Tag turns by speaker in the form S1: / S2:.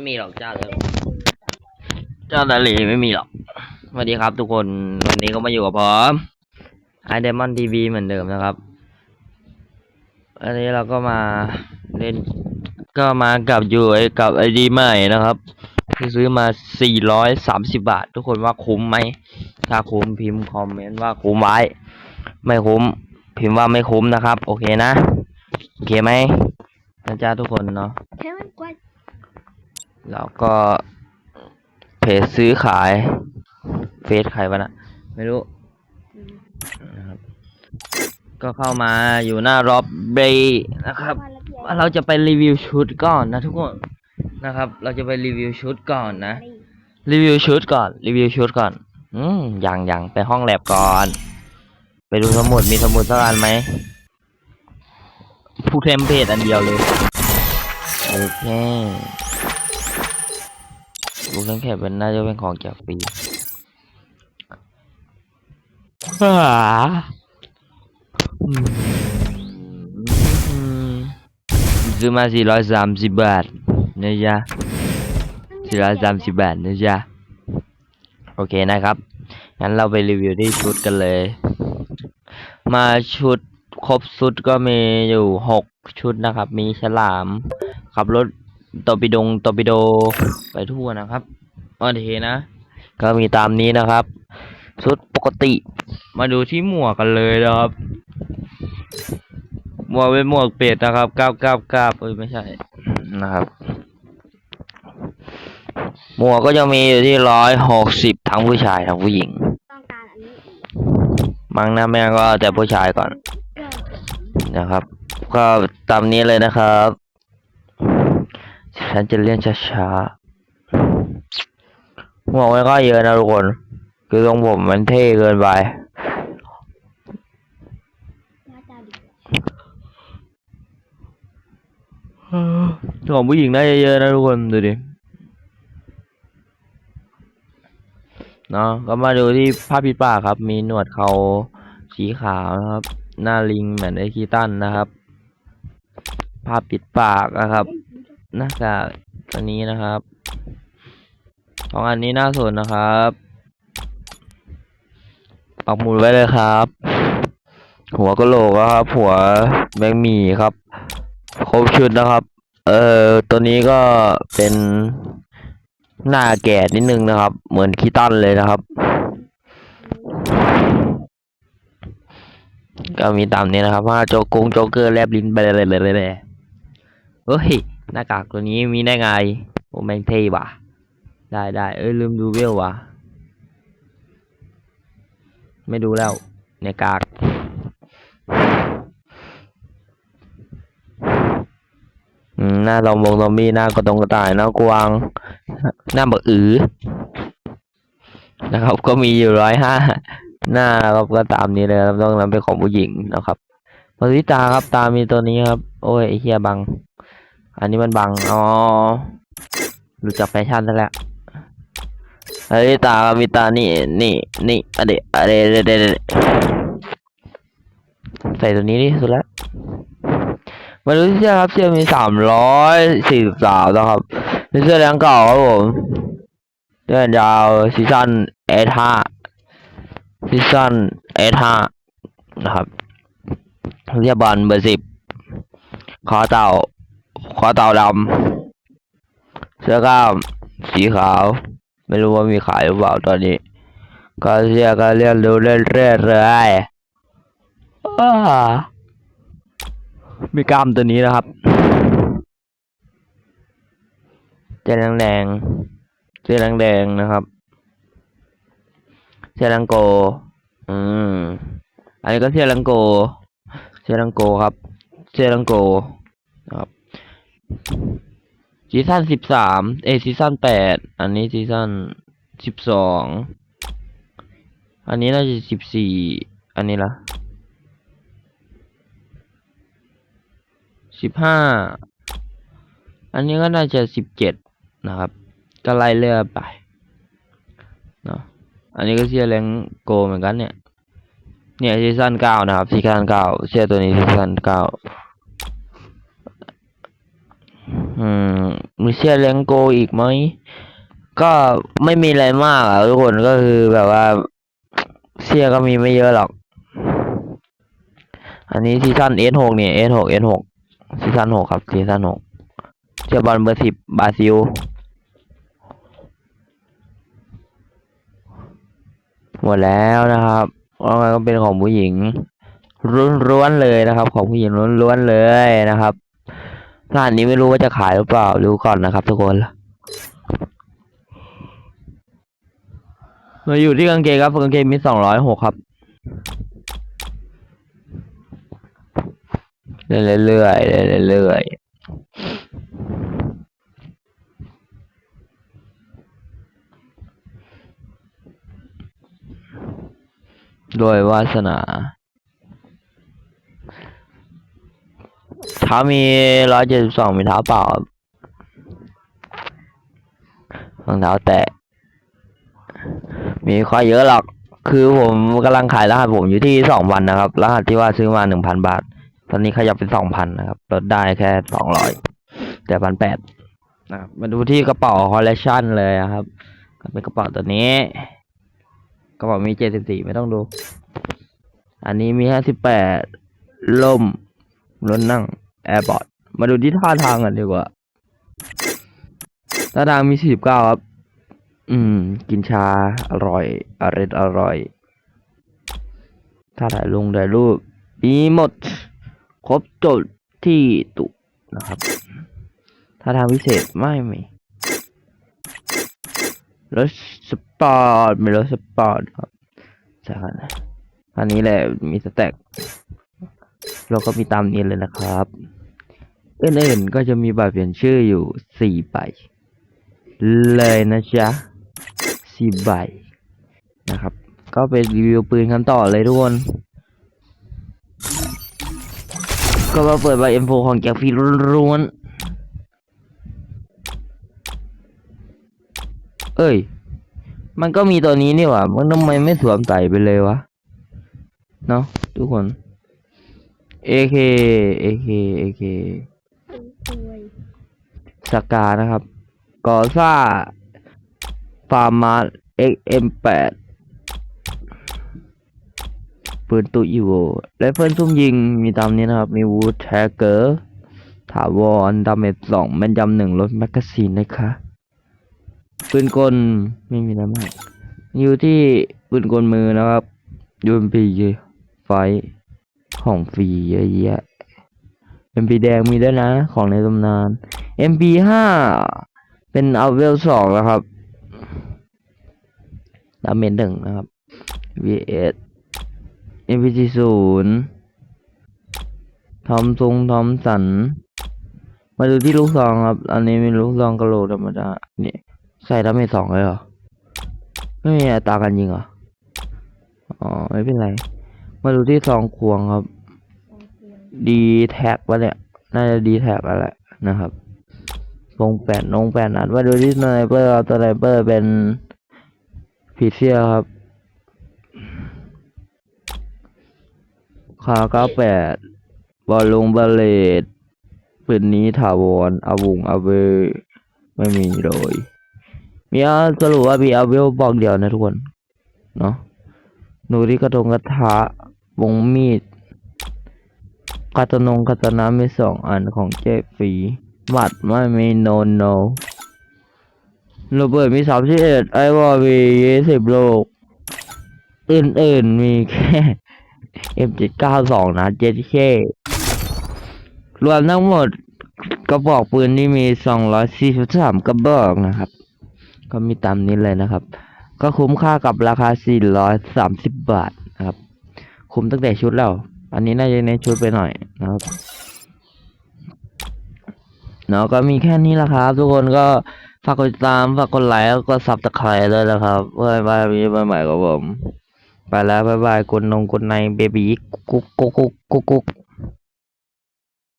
S1: ไม่มีหรอกเจ้าเลยเจ้าดาลีไม่มีหรอกสวัสดีครับทุกคนวันนี้ก็มาอยู่กับผมไอเดมอนทีวีเหมือนเดิมนะครับอันนี้เราก็มาเล่นก็มากับอยู่ไอ้กับไอดีใหม่นะครับที่ซื้อมา 430 บาท ทุกคนว่าคุ้มไหมถ้าคุ้มพิมพ์คอมเมนต์ว่าคุ้มไว้ ไม่คุ้ม พิมพ์ว่าไม่คุ้มนะครับ โอเคนะ โอเคไหมนะจ๊ะทุกคนเนาะ
S2: ใช่ไหมกว่า
S1: แล้วก็เพจซื้อขายเฟซใครวะนะไม่รู้นะครับก็เข้ามาอยู่หน้ารอบเบย์นะครับ
S2: ว่า
S1: เราจะไปรีวิวชุดก่อนนะทุกคนนะครับ เราจะไปรีวิวชุดก่อนนะรีวิวชุดก่อนรีวิวชุดก่อน อืมอย่างอย่างไปห้องแลบก่อน ไปดูสมุดมีสมุดสักอันไหมผู้เทมเพจอันเดียวเลยโอเค ลูกเล่นแค่เป็นน่าจะเป็นของจากฟรีอ่าอือมซื้อมาสี่ร้อยสามสิบบาทนะจ๊ะสี่ร้อยสามสิบบาทนะจ๊ะโอเคนะครับ งั้นเราไปรีวิวที่ชุดกันเลย มาชุดครบชุดก็มีอยู่หกชุดนะครับ มีฉลาม ขับรถ ตอปิดงตอปิโดไปทั่วนะครับโอเคนะ ก็มีตามนี้นะครับชุดปกติ มาดูที่หมวกกันเลยนะครับ หมวกเป็นหมวกเป็ดนะครับเก้าเก้าเก้าเอ้ยไม่ใช่นะครับ หมวกก็ยังมีอยู่ที่ร้อยหกสิบทั้งผู้ชายทั้งผู้หญิง
S2: ต้องการอันนี้อีก
S1: มั้งนะแม่ก็แต่ผู้ชายก่อนนะครับ ก็ตามนี้เลยนะครับ ฉันจะเลี่ยนช้าๆหมวกไม่ก็เยอะนะทุกคน คือทรงผมมันเท่เกินไป
S2: น่าจะดี
S1: ของผู้หญิงน่าจะเยอะๆนะทุกคนดูดิเนาะก็มาดูที่ผ้าปิดปากครับ มีหนวดเขาสีขาวนะครับ หน้าลิงเหมือนไอคีตันนะครับผ้าปิดปากนะครับ หน้ากากตัวนี้นะครับสองอันนี้หน้าสนนะครับปักหมุดไว้เลยครับ หัวกะโหลกนะครับ หัวแมงมีครับ ครบชุดนะครับ เอ่อตัวนี้ก็เป็นหน้าแก่นิดนึงนะครับ เหมือนคีตันเลยนะครับ ก็มีตามนี้นะครับว่าโจกงโจเกอร์แลบลิ้นไปเลยเลยเลยเลยเฮ้ย หน้ากากตัวนี้มีได้ไงโอ้แม่งเท่ว่ะ ได้ได้เอ้ยลืมดูเวลว่ะ ไม่ดูแล้วในกากอืมหน้าลอมวงซอมบี้หน้ากระตงกระต่ายหน้ากวาง หน้าบะอือนะครับ ก็มีอยู่ร้อยห้าหน้านะครับก็ตามนี้เลยครับต้องนั้นเป็นของผู้หญิงนะครับมาดูที่ตาครับตามีตัวนี้ครับ โอ้ยไอเฮียบัง อันนี้มันบัง อ๋อรู้จักแฟชั่นซะแล้วเฮ้ยตาครับมีตานี่นี่นี่อะเดอะเดะเดะเดใส่ตัวนี้ดิสุดแล้วมาดูเสื้อครับเสื้อมีสามร้อยสี่สิบสามนะครับเป็นเสื้อแรงเก่าครับผมเสื้อยาวซีซั่นเอท่าซีซั่นเอท่านะครับเสื้อบอลเบอร์สิบคอเต่า คอเต่าดำเสื้อกล้ามสีขาว ไม่รู้ว่ามีขายหรือเปล่าตอนนี้ ก็เสื้อก็เรียนรู้เรื่อยๆเลยอ้ามีกล้ามตัวนี้นะครับเสื้อแดงเสื้อแดงนะครับเสื้อลังโก อืม อันนี้ก็เสื้อลังโกเสื้อลังโกครับเสื้อลังโกครับ ซีซั่นสิบสามเอซีซั่นแปดอันนี้ซีซั่นสิบสองอันนี้น่าจะสิบสี่อันนี้ละสิบห้าอันนี้ก็น่าจะสิบเจ็ดนะครับ ก็ไล่เรื่อยไปเนาะอันนี้ก็เชียร์แรงโกเหมือนกันเนี่ย เนี่ยซีซั่นเก้านะครับซีซั่นเก้าเชียร์ตัวนี้ซีซั่นเก้า อืมมีเชียร์เลงโกอีกไหม ก็ไม่มีอะไรมากอะทุกคนก็คือแบบว่าเชียร์ก็มีไม่เยอะหรอก อันนี้ซีซั่นเอสหกเนี่ยเอสหกเอสหกซีซั่นหกครับซีซั่นหกเชียบอลเบอร์สิบบราซิลหมดแล้วนะครับแล้วก็เป็นของผู้หญิงล้วนๆเลยนะครับ ของผู้หญิงล้วนๆเลยนะครับ ร้านนี้ไม่รู้ว่าจะขายหรือเปล่ารู้ก่อนนะครับทุกคนมาอยู่ที่กางเกงครับกางเกงมีสองร้อยหกครับเรื่อยๆเรื่อยๆเรื่อยๆโดยวาสนา ท้ามีร้อยเจ็ดสิบสองมีเท้าเปล่าครับรองเท้าแตะ มีข้อเยอะหรอก คือผมกำลังขายรหัสผมอยู่ที่สองพันนะครับ รหัสที่ว่าซื้อมาหนึ่งพันบาท ตอนนี้ขยับเป็นสองพันนะครับ ลดได้แค่สองร้อยแต่พันแปดนะครับมาดูที่กระเป๋าคอลเลคชันเลยครับ เป็นกระเป๋าตัวนี้ กระเป๋ามีเจ็ดสิบสี่ไม่ต้องดู อันนี้มีห้าสิบแปดล่มรถนั่ง แอร์บอร์ดมาดูที่ท่าทางกันดีกว่า ท่าทางมีสี่สิบเก้าครับ อืม กินชา อร่อย อร่อยอร่อย ถ้าถ่ายลงถ่ายรูปมีหมด ครบจดที่ตุนะครับถ้าทางพิเศษไม่มีรถสปอร์ตมีรถสปอร์ตครับใช่ครับอันนี้แหละมีสแต็ก เราก็มีตามนี้เลยนะครับอื่นๆก็จะมีบัตรเปลี่ยนชื่ออยู่สี่ใบเลยนะจ๊ะสี่ใบนะครับ ก็เป็นรีวิวปืนกันต่อเลยทุกคนก็มาเปิดใบ M4 ของแจ็คฟีล้วนเอ้ย มันก็มีตัวนี้นี่หว่า มันทำไมไม่สวมใส่ไปเลยวะ เนาะทุกคน AK AK AK
S2: สวย
S1: สกานะครับกอซ่าฟาร์มา XM8 ปืนตุยูโวไรเฟิลซุ่มยิงมีตามนี้นะครับ มีวูดแทเกอร์ถาวรดาเมจสองแม่นยำหนึ่งลดแมกกาซีนนะคะปืนกลไม่มีอะไรมากอยู่ที่ปืนกลมือนะครับยูมพีไฟ ของฟรีเยอะแยะ MP แดงมีด้วยนะ ของในตำนาน MP ห้าเป็นเอาเวลสองแล้วครับดาเมจหนึ่งนะครับ VS MP ศูนย์ทอมซุงทอมสัน มาดูที่ลูกซองครับ อันนี้เป็นลูกซองกระโหลกธรรมดานี่ใส่ดาเมจสองเลยเหรอ ไม่มีอัตราการยิงเหรอ อ๋อ ไม่เป็นไร มาดูที่ซองควงครับ
S2: โอเค
S1: ดีแท็กวะเนี่ย น่าจะดีแท็กแล้วแหละนะครับวงแปดวงแปดนัดว่าดูที่สไนเปอร์เอาสไนเปอร์เป็นผีเสื้อครับคาเก้าแปดบอลลงบาเลตปืนนี้ถาวรอาวุงอาเวไม่มีเลยมีอาสรุปว่ามีอาเวลบอกเดียวนะทุกคน เนาะ ดูที่กระทงกระทะวงมีดกาตนงกาตนามีสองอันของเจฟีบัตรไม่มีโนโนโรเบิร์ตมีสามสิบเอ็ดไอวอลมียี่สิบโลก อื่นๆมีแค่ M เจ็ดเก้าสองนะเจ็ดเครวมทั้งหมดกระบอกปืนที่มีสองร้อยสี่สิบสามกระบอกนะครับ ก็มีตามนี้เลยนะครับ ก็คุ้มค่ากับราคาสี่ร้อยสามสิบาทนะครับ คุ้มตั้งแต่ชุดแล้ว อันนี้น่าจะในชุดไปหน่อยนะครับเนาะก็มีแค่นี้ละครับ ทุกคนก็ฝากกดติดตามฝากกดไลค์แล้วก็ซับตะไคร้ด้วยนะครับเพื่อไม่ใหมีใหม่ๆกับผม ไปแล้วบายบายกดนงกดในเบบีกุ๊กกุ๊กกุ๊กกุ๊กกุ๊ก